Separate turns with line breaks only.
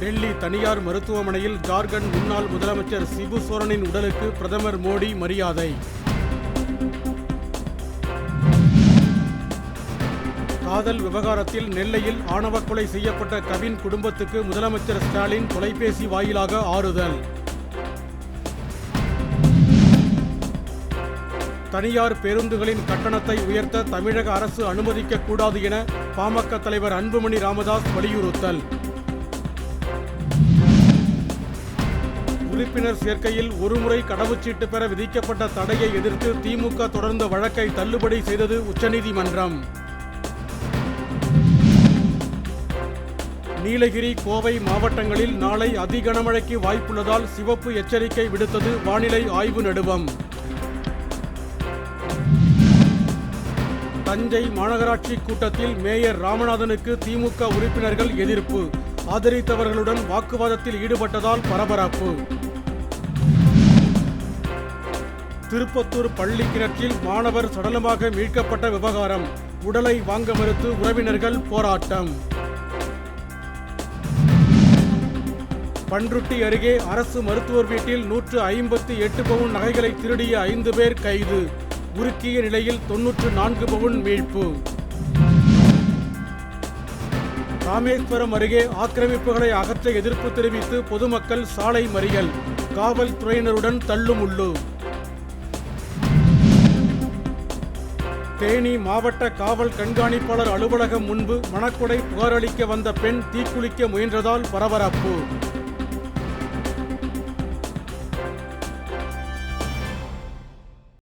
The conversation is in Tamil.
டெல்லி தனியார் மருத்துவமனையில் ஜார்க்கண்ட் முன்னாள் முதலமைச்சர் சிபு சோரனின் உடலுக்கு பிரதமர் மோடி மரியாதை. காதல் விவகாரத்தில் நெல்லையில் ஆணவ கொலை செய்யப்பட்ட கவின் குடும்பத்துக்கு முதலமைச்சர் ஸ்டாலின் தொலைபேசி வாயிலாக ஆறுதல். தனியார் பேருந்துகளின் கட்டணத்தை உயர்த்த தமிழக அரசு அனுமதிக்கக்கூடாது என பாமக தலைவர் அன்புமணி ராமதாஸ் வலியுறுத்தல். உறுப்பினர் சேர்க்கையில் ஒருமுறை கடவுச்சீட்டு பெற விதிக்கப்பட்ட தடையை எதிர்த்து திமுக தொடர்ந்த வழக்கை தள்ளுபடி செய்தது உச்சநீதிமன்றம். நீலகிரி கோவை மாவட்டங்களில் நாளை அதிகனமழைக்கு வாய்ப்புள்ளதால் சிவப்பு எச்சரிக்கை விடுத்தது வானிலை ஆய்வு நடுவம். தஞ்சை மாநகராட்சி கூட்டத்தில் மேயர் ராமநாதனுக்கு திமுக உறுப்பினர்கள் எதிர்ப்பு. ஆதரித்தவர்களுடன் வாக்குவாதத்தில் ஈடுபட்டதால் பரபரப்பு. திருப்பத்தூர் பள்ளி கிணற்றில் மாணவர் சடலமாக மீட்கப்பட்ட விவகாரம். உடலை வாங்க மறுத்து உறவினர்கள் போராட்டம். பன்ருட்டி அருகே அரசு மருத்துவர் வீட்டில் நூற்று ஐம்பத்தி எட்டு பவுன் நகைகளை திருடிய ஐந்து பேர் கைது. உருக்கிய நிலையில் தொன்னூற்று நான்கு பவுன் மீட்பு. ராமேஸ்வரம் அருகே ஆக்கிரமிப்புகளை அகற்ற எதிர்ப்பு தெரிவித்து பொதுமக்கள் சாலை மறியல். காவல்துறையினருடன் தள்ளுமுள்ளு. தேனி மாவட்ட காவல் கண்காணிப்பாளர் அலுவலகம் முன்பு மணக்கொடை புகாரளிக்க வந்த பெண் தீக்குளிக்க முயன்றதால் பரபரப்பு.